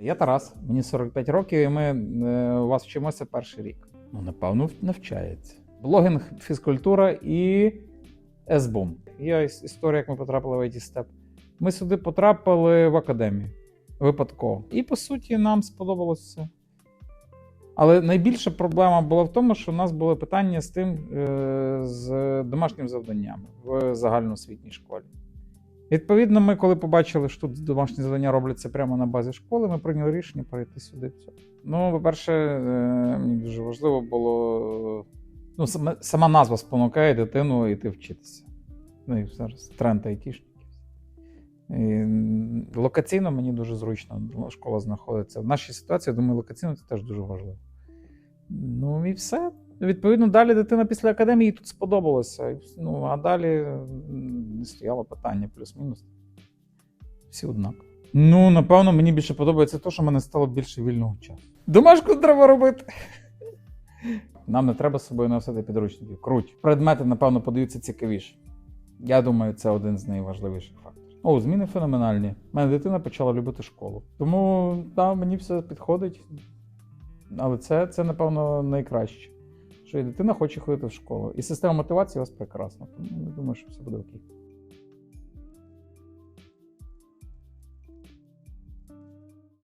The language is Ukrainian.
Я Тарас, мені 45 років, і ми е, у вас вчимося перший рік. Ну, напевно, навчається. Блогінг, фізкультура і СБУМ. Є іс- історія, як ми потрапили в IT Step. Ми сюди потрапили в академію випадково. І по суті, нам сподобалось все. Але найбільша проблема була в тому, що у нас були питання з тим, е, з домашнім завданнями в загальноосвітній школі. Відповідно, ми, коли побачили, що тут домашні завдання робляться прямо на базі школи, ми прийняли рішення перейти сюди. Ну, по-перше, е, мені дуже важливо було. Ну, сама, сама назва спонукає дитину йти вчитися. Ну і зараз тренд айтішників. І, локаційно мені дуже зручно школа знаходиться. В нашій ситуації, я думаю, локаційно це теж дуже важливо. Ну і все. Відповідно, далі дитина після академії тут сподобалося. Ну, а далі не стояло питання плюс-мінус. Всі однаково. Ну, напевно, мені більше подобається те, що мене стало більше вільного часу. Домашку треба робити. Нам не треба з собою носити підручників. Круть. Предмети, напевно, подаються цікавіше. Я думаю, це один з найважливіших факторів. О, зміни феноменальні. У мене дитина почала любити школу. Тому да, мені все підходить. Але це, це, напевно, найкраще. Що дитина хоче ходити в школу. І система мотивації у вас прекрасна. Тому я думаю, що все буде окей.